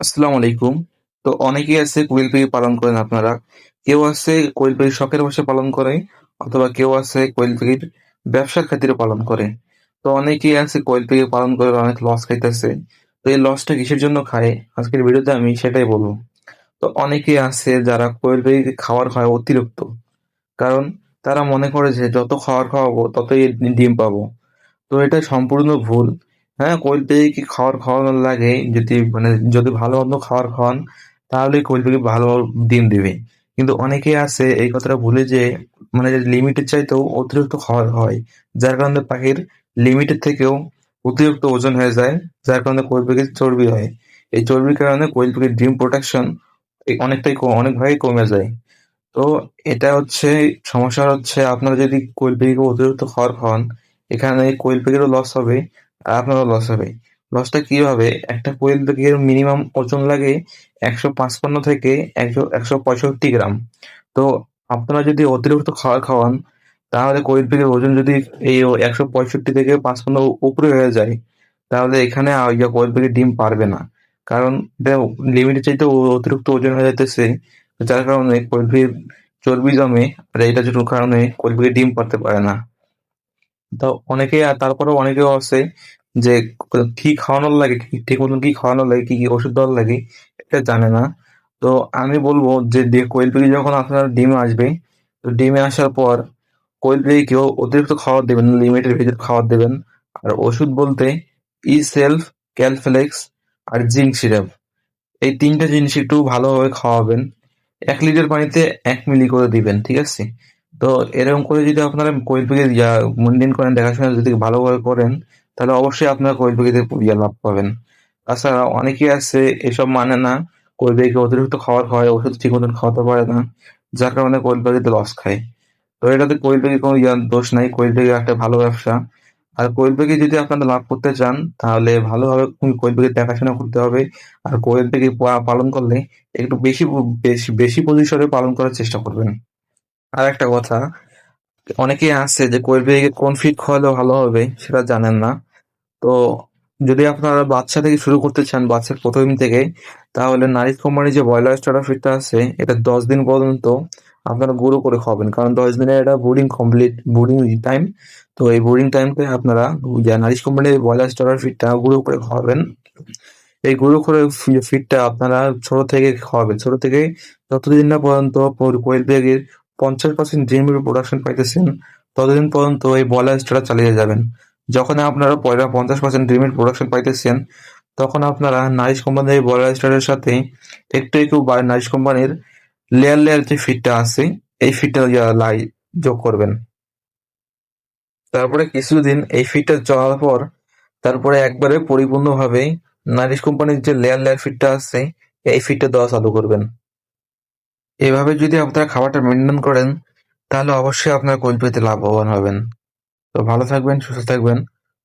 আসসালামু আলাইকুম। তো অনেকেই আছে কোয়েল পাখি পালন করেন আপনারা। কেউ আছে কোয়েল পাখি শখের বশে পালন করে, অথবা কেউ আছে কোয়েল পাখির ব্যবসার খাতিরে পালন করে। তো অনেকেই আছে কোয়েল পাখি পালন করে, অনেক লস খাইতেছে। তো এই লসটা কিসের জন্য খায়? আজকের ভিডিওতে আমি সেটাই বলব তো অনেকেই আছে যারা কোয়েল পাখিকে খাওয়ার খায় অতিরিক্ত। কারণ তারা মনে করে যে যত খাবার খাওয়াবো, ততই ডিম পাবো। তো এটা সম্পূর্ণ ভুল। হ্যাঁ, কোয়েল পাখিকে খাবার খাওয়ানোর লাগে যদি মানে যদি ভালো মন্দ খাবার খাওয়ান তাহলেই কোয়েল পাখি ভালো ডিম দিবে। কিন্তু অনেকেই আছে এই কথাটা ভুলে যে মানে লিমিটের চাইতেও অতিরিক্ত খাওয়ার হয়। যার কারণে পাখির লিমিটের থেকেও অতিরিক্ত ওজন হয়ে যায়। যার কারণে কোয়েল পাখির চর্বি হয়। এই চর্বির কারণে কোয়েল পাখির ডিম প্রোটেকশন অনেকটাই ক অনেকভাবেই কমে যায়। তো এটা হচ্ছে সমস্যা হচ্ছে আপনারা যদি কোয়েল পাখিকে অতিরিক্ত খাবার খাওয়ান, এখানে কোয়েল পাখিরও লস হবে আপনারও লস হবে। লসটা কীভাবে? একটা কোয়েল পাখির মিনিমাম ওজন লাগে ১৫৫ থেকে একশো ১৬৫ গ্রাম। তো আপনারা যদি অতিরিক্ত খাবার খাওয়ান, তাহলে কোয়েল পাখির ওজন যদি এই ১৬৫ থেকে ৫৫ উপরে হয়ে যায়, তাহলে এখানে কোয়েল পাখি ডিম পারবে না। কারণ এটা লিমিটের চাইতেও অতিরিক্ত ওজন হয়ে যাইতেছে। যার কারণে কোয়েল পাখির চর্বি জমে আর জন্য কারণে কোয়েল ডিম পারতে পারে না। তো অনেকেই আর তারপরেও অনেকেও আছে যে কি খাওয়ানোর লাগে, ঠিক মতন কি খাওয়ানোর লাগে, কি, কি ওষুধ দেওয়ার লাগে এটা জানে না। তো আমি বলব যে কোয়েল পাখি যখন আপনার ডিমে আসবে, তো ডিমে আসার পর কোয়েল পাখিকেও অতিরিক্ত খাবার দেবেন লিমিটের ভিতরে খাবার দেবেন। আর ওষুধ বলতে ই-সেলফ, ক্যালফ্লেক্স আর জিঙ্ক সিরাপ। এই ৩ টা জিনিস একটু ভালোভাবে খাওয়াবেন। এক লিটার পানিতে এক মিলি করে দিবেন, ঠিক আছে? তো এরকম করে যদি আপনারা কোয়েল পাখির ইয়া মেইনটেইন করেন, দেখাশোনা যদি ভালোভাবে করেন তাহলে অবশ্যই আপনারা কোয়েল পাখিতে ইয়া লাভ পাবেন। তাছাড়া অনেকেই আছে এসব মানে না, কোয়েল পাখিকে অতিরিক্ত খাবার খাওয়ায়, ওষুধ ঠিক মতন খাওয়াতে পারে না। যার কারণে কোয়েল পাখিতে লস খায়। তো এটাতে কোয়েল পাখির কোনো দোষ নাই। কোয়েল পাখি একটা ভালো ব্যবসা। আর কোয়েল পাখি যদি আপনারা লাভ করতে চান তাহলে ভালোভাবে কোয়েল পাখির দেখাশোনা করতে হবে। আর কোয়েল পাখি পালন করলে একটু বেশি বেশি বেশি পরিসরে পালন করার চেষ্টা করবেন। আরেকটা কথা, অনেকেই আছে যে কোয়েল পাখিকে কোন ফিড খাওয়ালে ভালো হবে সেটা জানেন না। তো যদি আপনারা বাচ্চা থেকে শুরু করতে চান, বাচ্চার প্রথম দিন থেকে তাহলে নারিশ কোম্পানির যে ব্রয়লার স্টার্টার ফিডটা আছে এটা ১০ দিন পর্যন্ত আপনারা গুঁড়ো করে খাওয়াবেন। কারণ ১০ দিনের এটা ব্রুডিং কমপ্লিট ব্রুডিং টাইম। তো এই ব্রুডিং টাইমটায় আপনারা নারিশ কোম্পানির ব্রয়লার স্টার্টার ফিডটা গুঁড়ো করে খাওয়াবেন। এই গুঁড়ো করে ফিডটা আপনারা ছোট থেকে খাওয়াবেন। ছোট থেকে যতদিন না পর্যন্ত কোয়েল পাখির ৫০% ডিমের প্রোডাকশন পাইতেছেন ততদিন পর্যন্ত এই ব্রয়লার স্টার্টার চালিয়ে যাবেন। যখন আপনারা পয়লা ৫০% ডিমের প্রোডাকশন পাইতেছেন তখন আপনারা নারিশ কোম্পানির ব্রয়লার স্টারের সাথে একটু, একটু নারিশ কোম্পানির লেয়ার, লেয়ার যে ফিডটা আছে এই ইয়া লাই যোগ করবেন। তারপরে কিছুদিন এই ফিডটা চলার পর তারপরে একবারে পরিপূর্ণভাবে নারিশ কোম্পানির যে লেয়ার, লেয়ার ফিডটা আছে এই ফিডটা দেওয়া চালু করবেন। এভাবে যদি আপনারা খাবারটা মেনটেন করেন তাহলে অবশ্যই আপনারা কোল্ড পেতে লাভবান হবেন। তো ভালো থাকবেন, সুস্থ থাকবেন।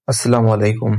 আসসালামু আলাইকুম।